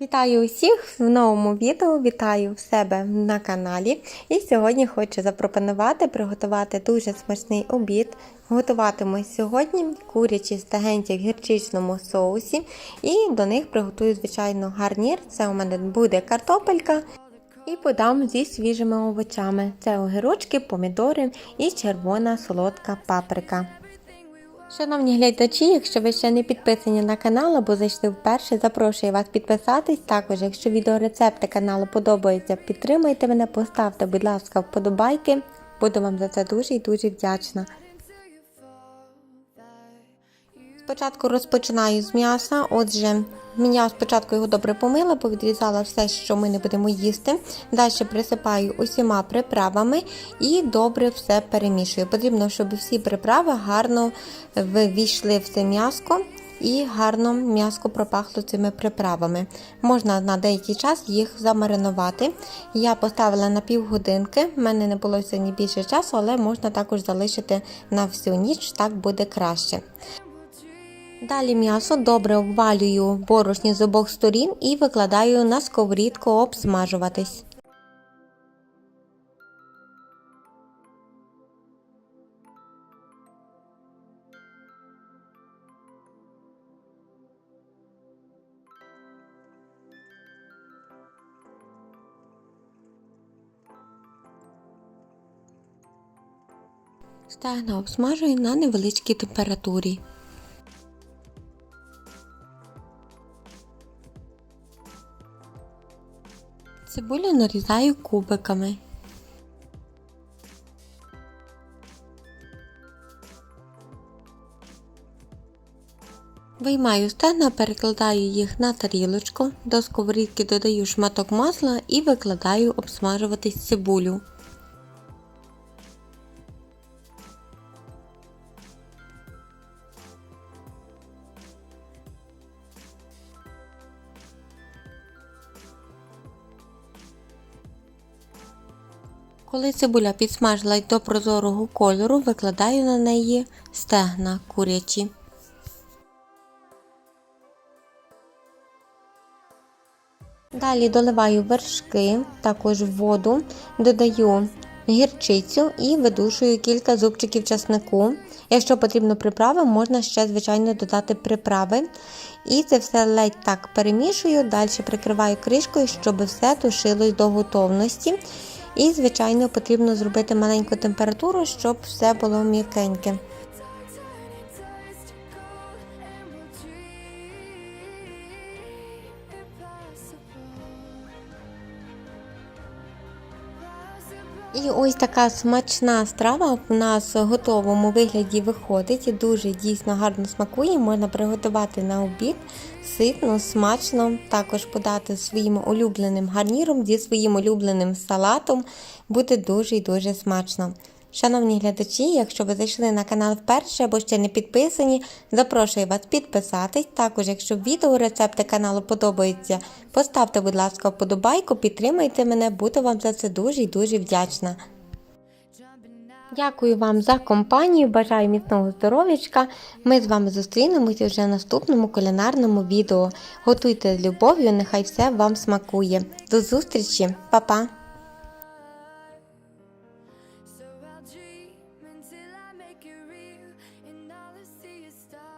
Вітаю усіх в новому відео, вітаю в себе на каналі. І сьогодні хочу запропонувати приготувати дуже смачний обід. Готуватиму сьогодні курячі стегенці в гірчичному соусі. І до них приготую, звичайно, гарнір. Це у мене буде картопелька. І подам зі свіжими овочами. Це огірочки, помідори і червона солодка паприка. Шановні глядачі, якщо ви ще не підписані на канал або зайшли вперше, запрошую вас підписатись. Також, якщо відеорецепти каналу подобаються, підтримайте мене, поставте, будь ласка, вподобайки. Буду вам за це дуже і дуже вдячна. Спочатку розпочинаю з м'яса. Отже, я спочатку його добре помила, повідрізала все, що ми не будемо їсти. Далі присипаю усіма приправами і добре все перемішую. Потрібно, щоб всі приправи гарно ввійшли в це м'яско. І гарно м'яско пропахло цими приправами. Можна на деякий час їх замаринувати. Я поставила на півгодинки, в мене не було сьогодні більше часу, але можна також залишити на всю ніч, так буде краще. Далі м'ясо добре обвалюю борошні з обох сторін і викладаю на сковорідку обсмажуватись. Стегна обсмажую на невеличкій температурі. Цибулю нарізаю кубиками. Виймаю стегна, перекладаю їх на тарілочку, до сковорідки додаю шматок масла і викладаю обсмажуватись цибулю. Коли цибуля підсмажилась до прозорого кольору, викладаю на неї стегна курячі. Далі доливаю вершки, також воду, додаю гірчицю і видушую кілька зубчиків часнику. Якщо потрібно приправи, можна ще, звичайно, додати приправи. І це все ледь так перемішую, далі прикриваю кришкою, щоб все тушилось до готовності. І, звичайно, потрібно зробити маленьку температуру, щоб все було м'якеньке. І ось така смачна страва в нас в готовому вигляді виходить і дуже дійсно гарно смакує. Можна приготувати на обід ситно, смачно, також подати своїм улюбленим гарніром зі своїм улюбленим салатом. Буде дуже і дуже смачно. Шановні глядачі, якщо ви зайшли на канал вперше або ще не підписані, запрошую вас підписатись. Також, якщо відео рецепти каналу подобаються, поставте, будь ласка, вподобайку, підтримайте мене, буду вам за це дуже і дуже вдячна. Дякую вам за компанію, бажаю міцного здоров'ячка. Ми з вами зустрінемося вже в наступному кулінарному відео. Готуйте з любов'ю, нехай все вам смакує. До зустрічі, Па-па! dream until I make it real, and all I see is stars.